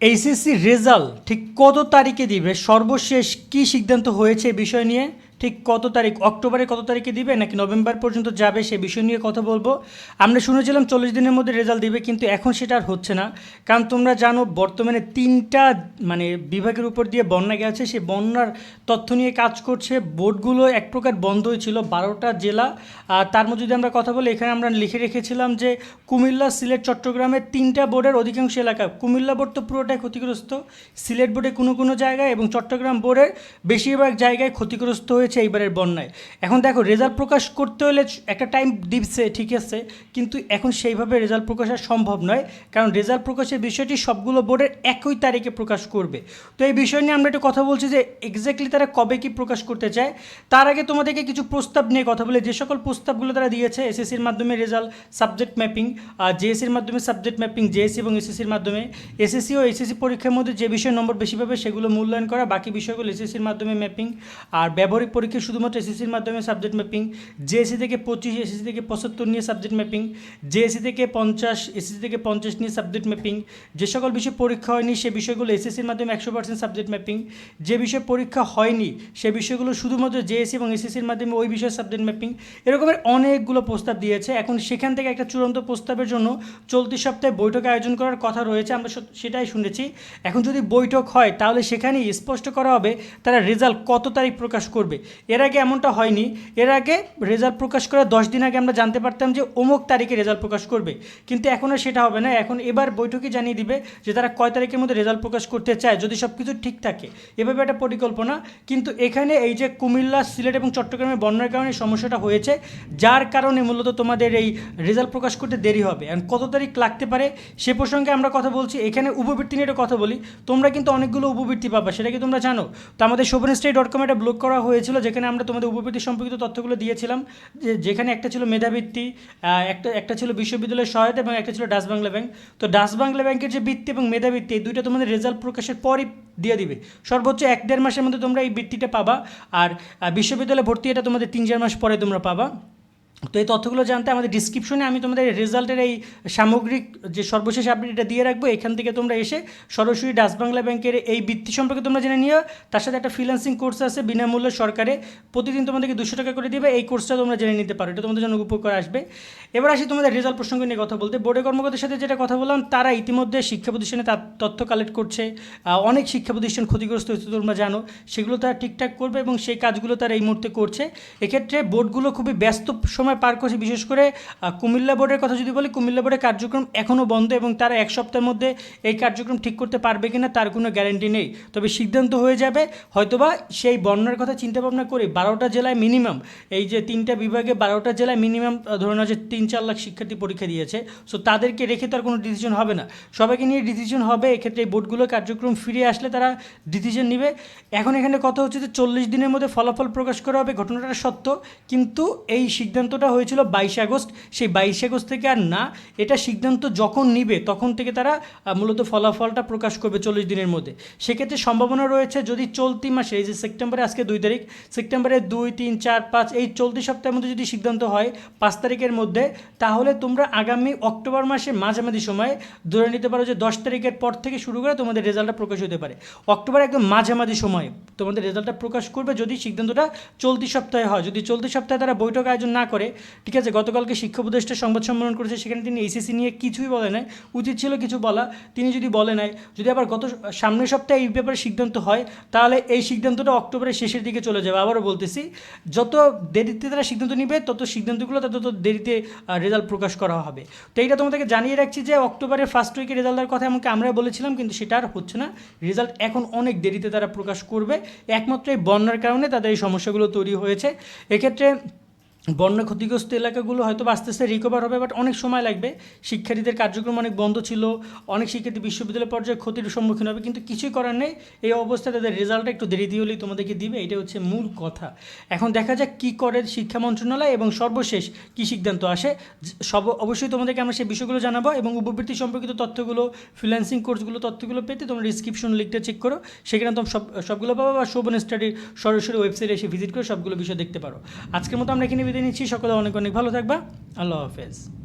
HSC result ঠিক কত তারিখে দিবে? সর্বশেষ কি সিদ্ধান্ত হয়েছে বিষয় নিয়ে? ঠিক কত তারিখ অক্টোবরে কত তারিখে দিবে নাকি নভেম্বর পর্যন্ত যাবে সে বিষয় নিয়ে কথা বলব। আমরা শুনেছিলাম চল্লিশ দিনের মধ্যে রেজাল্ট দিবে, কিন্তু এখন সেটা আর হচ্ছে না। কারণ তোমরা জানো, বর্তমানে তিনটা মানে বিভাগের উপর দিয়ে বন্যা গেছে সেই বন্যার তথ্য নিয়ে কাজ করছে। বোর্ডগুলো এক প্রকার বন্ধই ছিল, বারোটা জেলা। আর তার মধ্যে যদি আমরা কথা বলি, এখানে আমরা লিখে রেখেছিলাম যে কুমিল্লা, সিলেট চট্টগ্রামের তিনটা বোর্ডের অধিকাংশ এলাকা। কুমিল্লা বোর্ড তো পুরোটাই ক্ষতিগ্রস্ত, সিলেট বোর্ডে কোনো কোনো জায়গায় এবং চট্টগ্রাম বোর্ডের বেশিরভাগ জায়গায় ক্ষতিগ্রস্ত হয়েছে। এইবারের বন্যায়। এখন দেখো রেজাল্ট প্রকাশ করতে হলে একটা টাইম দিচ্ছে ঠিক আছে, কিন্তু এখন সেইভাবে রেজাল্ট প্রকাশ সম্ভব নয়, কারণ রেজাল্ট প্রকাশের বিষয়টি সবগুলো বোর্ডের একই তারিখে প্রকাশ করবে। তো এই বিষয় নিয়ে আমরা একটু কথা বলছি যে এক্স্যাক্টলি তারা কবে কি প্রকাশ করতে চায়। তার আগে তোমাদেরকে কিছু প্রস্তাব নিয়ে কথা বলে। যে সকল প্রস্তাবগুলো তারা দিয়েছে এসএসসির মাধ্যমে রেজাল্ট সাবজেক্ট ম্যাপিং আর জেএসসির মাধ্যমে সাবজেক্ট ম্যাপিং জেএসসি এবং এসএসসির মাধ্যমে। এসএসসি ও এসএসসি পরীক্ষার মধ্যে যে বিষয় নম্বর বেশি পাবে সেগুলো মূল্যায়ন করা, বাকি বিষয়গুলো এসএসসির মাধ্যমে ম্যাপিং আর ব্যবহারিক পরীক্ষা শুধুমাত্র এসএসসির মাধ্যমে সাবজেক্ট ম্যাপিং জেএসসি থেকে পঁচিশ এসএসসি থেকে পঁচাত্তর নিয়ে সাবজেক্ট ম্যাপিং জেএসসি থেকে পঞ্চাশ এসএসসি থেকে পঞ্চাশ নিয়ে সাবজেক্ট ম্যাপিং যে সকল বিষয়ে পরীক্ষা হয়নি, সে বিষয়গুলো এসএসসির মাধ্যমে একশো পার্সেন্ট সাবজেক্ট ম্যাপিং যে বিষয়ে পরীক্ষা হয়নি, সে বিষয়গুলো শুধুমাত্র জেএসসি এবং এসএসসির মাধ্যমে ওই বিষয়ে সাবজেক্ট ম্যাপিং এরকমের অনেকগুলো প্রস্তাব দিয়েছে। এখন সেখান থেকে একটা চূড়ান্ত প্রস্তাবের জন্য চলতি সপ্তাহে বৈঠক আয়োজন করার কথা রয়েছে, আমরা সেটাই শুনেছি। এখন যদি বৈঠক হয়, তাহলে সেখানেই স্পষ্ট করা হবে তারা রেজাল্ট কত তারিখ প্রকাশ করবে। এর আগে এমনটা হয়নি। এর আগে রেজাল্ট প্রকাশ করার দশ দিন আগে আমরা জানতে পারতাম যে অমুক তারিখে রেজাল্ট প্রকাশ করবে। কিন্তু এখন আর সেটা হবে না। এখন এবার বৈঠকে জানিয়ে দিবে যে তারা কয় তারিখের মধ্যে রেজাল্ট প্রকাশ করতে চায়, যদি সব কিছু ঠিক থাকে। এভাবে একটা পরিকল্পনা। কিন্তু এখানে এই যে কুমিল্লা, সিলেট এবং চট্টগ্রামের বন্যার কারণে সমস্যাটা হয়েছে, যার কারণে মূলত তোমাদের এই রেজাল্ট প্রকাশ করতে দেরি হবে। এখন কত তারিখ লাগতে পারে সে প্রসঙ্গে আমরা কথা বলছি। এখানে উপবৃত্তি নিয়ে একটা কথা বলি। তোমরা কিন্তু অনেকগুলো উপবৃত্তি পাবা, সেটা কি তোমরা জানো? তো আমাদের শোভন স্টেট ডট কম একটা ব্লক করা হয়েছিল যেখানে আমরা তোমাদের উপবৃত্তি সম্পর্কিত তথ্যগুলো দিয়েছিলাম, যে যেখানে একটা ছিল মেধাবৃত্তি একটা একটা ছিল বিশ্ববিদ্যালয়ের সহায়তা এবং একটা ছিল ডাস বাংলা ব্যাংক তো ডাস বাংলা ব্যাংকের যে বৃত্তি এবং মেধাবৃত্তি, এই দুইটা তোমাদের রেজাল্ট প্রকাশের পরই দিয়ে দিবে। সর্বোচ্চ এক দেড় মাসের মধ্যে তোমরা এই বৃত্তিটা পাবা, আর বিশ্ববিদ্যালয়ে ভর্তি এটা তোমাদের তিন, চার মাস পরে তোমরা পাবা। তো এই তথ্যগুলো জানতে আমাদের ডিসক্রিপশনে আমি তোমাদের রেজাল্টের এই সামগ্রিক যে সর্বশেষ আপডেটটা দিয়ে রাখব, এখান থেকে তোমরা এসে সরাসরি ডাচ বাংলা ব্যাংকের এই বৃত্তি সম্পর্কে তোমরা জেনে নিও। তার সাথে একটা ফ্রিল্যান্সিং কোর্স আছে, বিনামূল্যে সরকারে। প্রতিদিন তোমাদেরকে দুশো টাকা করে দিবে, এই কোর্সটা তোমরা জেনে নিতে পারো। এটা তোমাদের জন্য উপকার আসবে। এবার আসি তোমাদের রেজাল্ট প্রসঙ্গে নিয়ে কথা বলতে। বোর্ডের কর্মকর্তার সাথে যেটা কথা বললাম, তারা ইতিমধ্যে শিক্ষা প্রতিষ্ঠানে তার তথ্য কালেক্ট করছে। অনেক শিক্ষা প্রতিষ্ঠান ক্ষতিগ্রস্ত হয়েছে, তোমরা জানো। সেগুলো তারা ঠিকঠাক করবে এবং সেই কাজগুলো তারা এই মুহূর্তে করছে। এক্ষেত্রে বোর্ডগুলো খুবই ব্যস্ত সময় পার করছে, বিশেষ করে কুমিল্লা বোর্ডের কথা যদি বলি, কুমিল্লা বোর্ডের কার্যক্রম এখনও বন্ধ এবং তারা এক সপ্তাহের মধ্যে এই কার্যক্রম ঠিক করতে পারবে কিনা তার কোনো গ্যারান্টি নেই। তবে সিদ্ধান্ত হয়ে যাবে, হয়তোবা সেই বন্যার কথা চিন্তা ভাবনা করে বারোটা জেলায় মিনিমাম, এই যে তিনটা বিভাগে বারোটা জেলায় মিনিমাম ধরে নাও যে তিন চার লাখ শিক্ষার্থী পরীক্ষা দিয়েছে সো তাদেরকে রেখে তার কোনো ডিসিশন হবে না। সবাইকে নিয়ে ডিসিশন হবে, এক্ষেত্রে এই বোর্ডগুলো কার্যক্রম ফিরে আসলে তারা ডিসিশন নেবে। এখন এখানে কথা হচ্ছে যে চল্লিশ দিনের মধ্যে ফলাফল প্রকাশ করা হবে, ঘটনাটা সত্য, কিন্তু এই সিদ্ধান্তটা হয়েছিল বাইশে আগস্ট। সেই বাইশে আগস্ট থেকে আর না, এটা সিদ্ধান্ত যখন নিবে, তখন থেকে তারা মূলত ফলাফলটা প্রকাশ করবে চল্লিশ দিনের মধ্যে। সেক্ষেত্রে সম্ভাবনা রয়েছে যদি চলতি মাসে, এই যে সেপ্টেম্বরে আজকে দুই তারিখ, সেপ্টেম্বরে দুই, তিন, চার, পাঁচ, এই চলতি সপ্তাহের মধ্যে যদি সিদ্ধান্ত হয় পাঁচ তারিখের মধ্যে, তাহলে তোমরা আগামী অক্টোবর মাসের মাঝামাঝি সময়ে ধরে নিতে পারো যে দশ তারিখের পর থেকে শুরু করে তোমাদের রেজাল্টটা প্রকাশ হতে পারে। অক্টোবর একদম মাঝামাঝি সময়ে তোমাদের রেজাল্টটা প্রকাশ করবে যদি সিদ্ধান্তটা চলতি সপ্তাহে হয়। যদি চলতি সপ্তাহে তারা বৈঠক আয়োজন না করে ঠিক আছে, গতকালকে শিক্ষা উপদেষ্টা সংবাদ সম্মেলন করেছে, সেখানে তিনি এইচএসসি নিয়ে কিছুই বলে নাই। উচিত ছিল কিছু বলা, তিনি যদি বলে নাই, যদি আবার গত সামনের সপ্তাহে এই ব্যাপারে সিদ্ধান্ত হয়, তাহলে এই সিদ্ধান্তটা অক্টোবরের শেষের দিকে চলে যাবে। আবারও বলতেছি, যত দেরিতে তারা সিদ্ধান্ত নিবে, তত সিদ্ধান্তগুলো তত দেরিতে রেজাল্ট প্রকাশ করা হবে। তো এইটা তোমাদেরকে জানিয়ে রাখছি যে, অক্টোবরের ফার্স্ট উইকে রেজাল্টের কথা এমনকি আমরা বলেছিলাম, কিন্তু সেটা আর হচ্ছে না। রেজাল্ট এখন অনেক দেরিতে তারা প্রকাশ করবে। একমাত্র এই বন্যার কারণে তাদের এই সমস্যাগুলো তৈরি হয়েছে। এক্ষেত্রে বন্যা ক্ষতিগ্রস্ত এলাকাগুলো হয়তো আস্তে আস্তে রিকভার হবে বাট অনেক সময় লাগবে। শিক্ষার্থীদের কার্যক্রম অনেক বন্ধ ছিল, অনেক শিক্ষার্থী বিশ্ববিদ্যালয় পর্যায়ে ক্ষতির সম্মুখীন হবে, কিন্তু কিছুই করার নেই। এই অবস্থায় তাদের রেজাল্টটা একটু দেরি দিয়ে হলেই তোমাদেরকে দিবে এটা হচ্ছে মূল কথা। এখন দেখা যাক কী করে শিক্ষা মন্ত্রণালয় এবং সর্বশেষ কী সিদ্ধান্ত আসে। সব অবশ্যই তোমাদেরকে আমরা সেই বিষয়গুলো জানাব এবং উপবৃত্তি সম্পর্কিত তথ্যগুলো ফ্রিল্যান্সিং কোর্সগুলো তথ্যগুলো পেতে তোমরা ডিসক্রিপশন লিঙ্কটা চেক করো। সেখানে তোমরা সব সবগুলো পাবো বা শোভন স্টাডির সরাসরি ওয়েবসাইটে এসে ভিজিট করে সবগুলো বিষয় দেখতে পারো। আজকের মতো আমরা এখানে বিদায় নিচ্ছি। সকলে অনেক অনেক ভালো থাকবা। আল্লাহ হাফেজ।